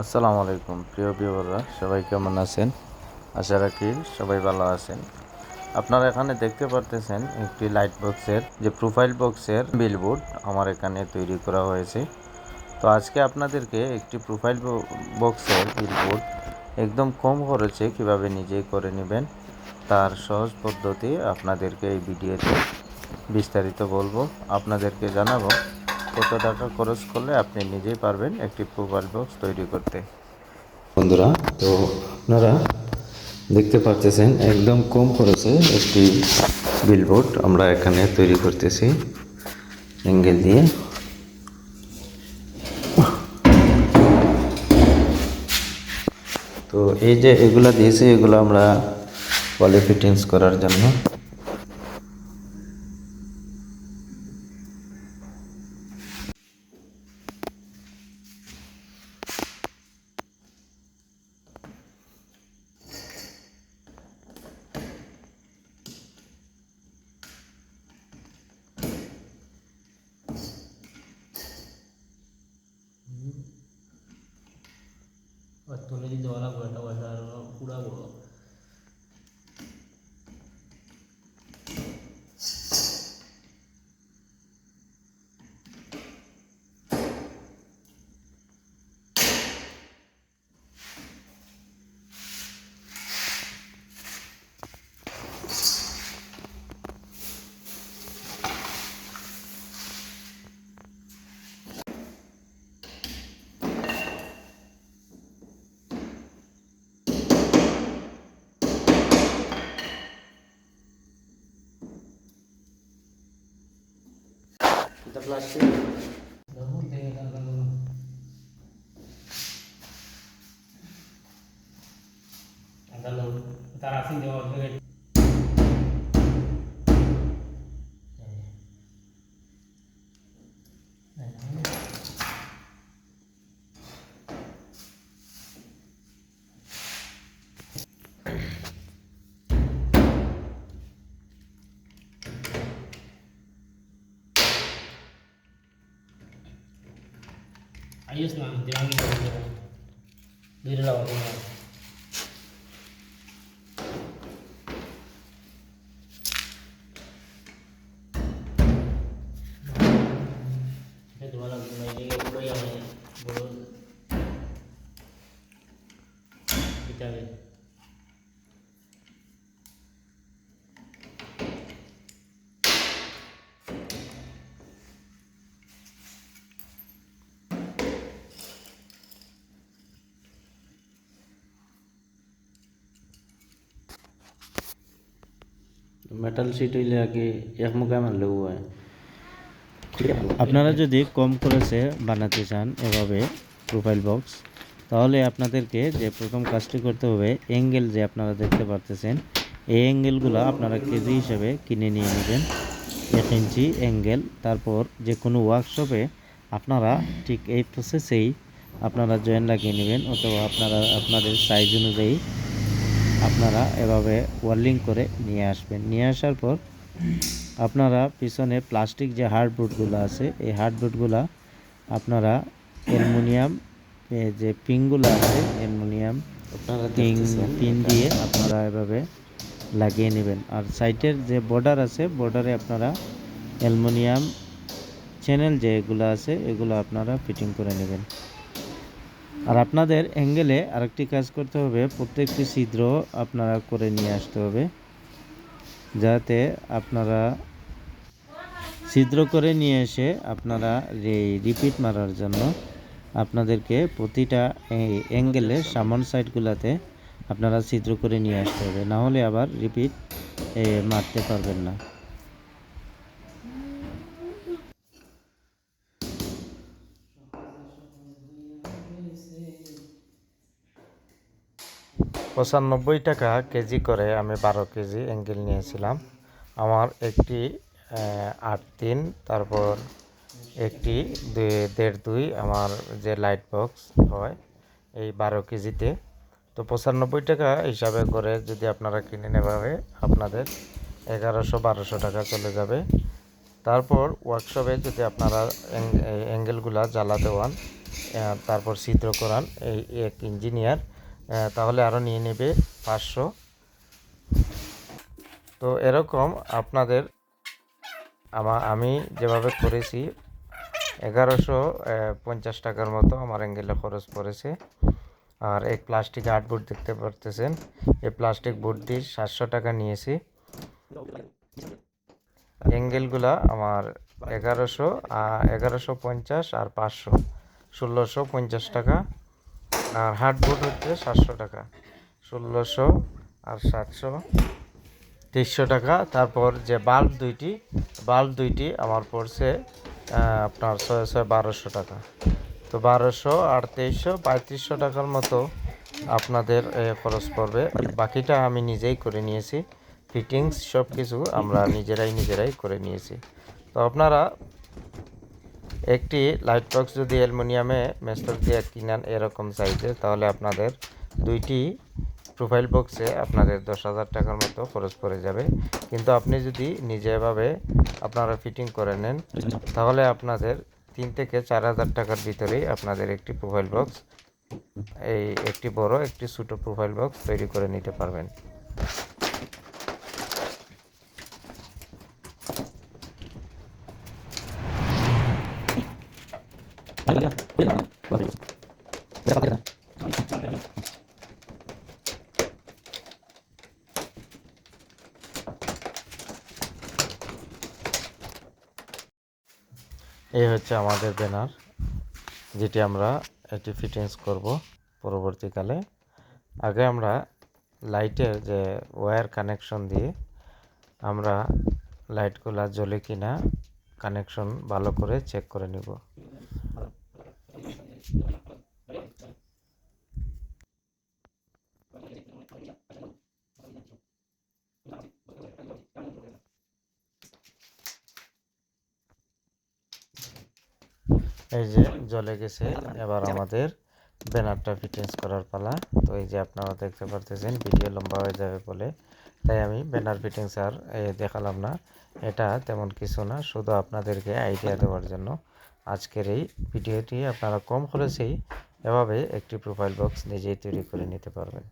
আসসালামু আলাইকুম, প্রিয় ভিউয়াররা, সবাই কেমন আছেন? আশা রাখি সবাই ভালো আছেন। আপনারা এখানে দেখতে পারতেছেন একটি লাইট বক্সের যে প্রোফাইল বক্সের বিলবোর্ড আমার এখানে তৈরি করা হয়েছে। তো আজকে আপনাদেরকে একটি প্রোফাইল বক্সের বিলবোর্ড একদম কম খরচে কীভাবে নিজেই করে নেবেন, তার সহজ পদ্ধতি আপনাদেরকে এই ভিডিওতে বিস্তারিত বলব। আপনাদেরকে জানাব কত টাকা খরচ করলে আপনি নিজেই পারবেন একটি প্রোফাইল বক্স তৈরি করতে? বন্ধুরা, তো আপনারা দেখতে পাচ্ছেন একদম কম খরচে একটি বিলবোর্ড আমরা এখানে তৈরি করতেছি। অ্যাঙ্গেল দিয়ে। তো এই যে এগুলা দিয়েছে, এগুলো আমরা পলি ফিটিংস করার জন্য। এটা Ayos na, tirangin ko dito. Dito lang ako. Ito wala may ulo ang eh. Metal sheet হইলে আগে এক মুখে মারলে হয়। আপনারা যদি কম খরচে বানাতে চান এভাবে প্রোফাইল বক্স তাহলে আপনাদেরকে যে প্রথম কাজটি করতে হবে অ্যাঙ্গেল যে আপনারা দেখতে পারতেছেন, এই অ্যাঙ্গেলগুলো আপনারা কেজি হিসেবে কিনে নিয়ে নেবেন। এক ইঞ্চি অ্যাঙ্গেল তারপর যে কোনো ওয়ার্কশপে আপনারা ঠিক এই প্রসেসেই আপনারা জয়েন লাগিয়ে নেবেন, অথবা আপনারা, আপনাদের সাইজ অনুযায়ী আপনারা এভাবে ওয়ার্লিং করে নিয়ে আসবেন। নিয়ে আসার পর আপনারা পিছনে প্লাস্টিক যে হার্ডবোর্ডগুলো আছে এই হার্ডবোর্ডগুলো আপনারা অ্যালুমিনিয়াম যে পিনগুলো আছে অ্যালুমিনিয়াম আপনারা পিন পিন দিয়ে আপনারা এভাবে লাগিয়ে নেবেন। আর সাইটের যে বর্ডার আছে বর্ডারে আপনারা অ্যালুমিনিয়াম চ্যানেল যেগুলো আছে এগুলো আপনারা ফিটিং করে নেবেন। আর আপনাদের অ্যাঙ্গেলে আরেকটি কাজ করতে হবে, প্রত্যেকটি ছিদ্র আপনারা করে নিয়ে আসতে হবে, যাতে আপনারা ছিদ্র করে নিয়ে এসে আপনারা এই রিপিট মারার জন্য আপনাদেরকে প্রতিটা অ্যাঙ্গেলে সামন সাইডগুলোতে আপনারা ছিদ্র করে নিয়ে আসতে হবে, না হলে আবার রিপিট মারতে পারবেন না। পঁচানব্বই টাকা কেজি করে আমি বারো কেজি অ্যাঙ্গেল নিয়েছিলাম। আমার একটি আট তিন তারপর একটি দুই দেড় দুই আমার যে লাইট বক্স হয় এই বারো কেজিতে। তো পঁচানব্বই টাকা হিসাবে করে যদি আপনারা কিনে নেভাবে আপনাদের এগারোশো বারোশো টাকা চলে যাবে। তারপর ওয়ার্কশপে যদি আপনারা অ্যাঙ্গেলগুলা জ্বালা আহ, তারপর ছিদ্র করান এই এক ইঞ্জিনিয়ার তাহলে আরও নিয়ে নেবে পাঁচশো। তো এরকম আপনাদের আমা যেভাবে করেছি, এগারোশো পঞ্চাশ টাকার মতো আমার অ্যাঙ্গেলে খরচ পড়েছে। আর এক প্লাস্টিক আর্টবোর্ড দেখতে পারতেছেন এই প্লাস্টিক বোর্ডটি সাতশো টাকা নিয়েছি। অ্যাঙ্গেলগুলা আমার এগারোশো এগারোশো পঞ্চাশ আর পাঁচশো, ষোলোশো পঞ্চাশ টাকা। আর হার্ডবোর্ড হচ্ছে সাতশো টাকা। ষোলোশো আর সাতশো, তেইশশো টাকা। তারপর যে বাল্ব দুইটি বাল্ব দুইটি আমার পড়ছে আপনার ছয় ছয়, বারোশো টাকা। তো বারোশো আর তেইশশো, পঁয়ত্রিশশো টাকার মতো আপনাদের খরচ পড়বে। বাকিটা আমি নিজেই করে নিয়েছি। ফিটিংস সব কিছু আমরা নিজেরাই নিজেরাই করে নিয়েছি। তো আপনারা একটি লাইট বক্স যদি অ্যালুমিনিয়ামে মেস্তর দিয়ে কিনেন এরকম সাইজের তাহলে আপনাদের দুইটি প্রোফাইল বক্সে আপনাদের দশ হাজার টাকার মতো খরচ পড়ে যাবে। কিন্তু আপনি যদি নিজে এভাবে আপনারা ফিটিং করে নেন, তাহলে আপনাদের তিন থেকে চার হাজার টাকার ভিতরেই আপনাদের একটি প্রোফাইল বক্স এই একটি বড়, একটি ছোটো প্রোফাইল বক্স তৈরি করে নিতে পারবেন। এই হচ্ছে আমাদের ব্যানার যেটি আমরা এটি ফিটিংস করব পরবর্তীকালে। আগে আমরা লাইটের যে ওয়্যার কানেকশন দিয়ে আমরা লাইটগুলা জ্বলে কিনা কানেকশন ভালো করে চেক করে নিব। এই যে জলে গেছে, এবার আমাদের ব্যানারটা ফিটিংস করার পালা। তো এই যে আপনারা দেখতে পারতেছেন, ভিডিও লম্বা হয়ে যাবে বলে। তাই আমি ব্যানার ফিটিংস আর দেখালাম না। এটা তেমন কিছু না, শুধু আপনাদেরকে আইডিয়া দেওয়ার জন্য। আজকের এই ভিডিওটি আপনারা কম খরচেই এভাবে একটি প্রোফাইল বক্স নিজেই তৈরি করে নিতে পারবেন।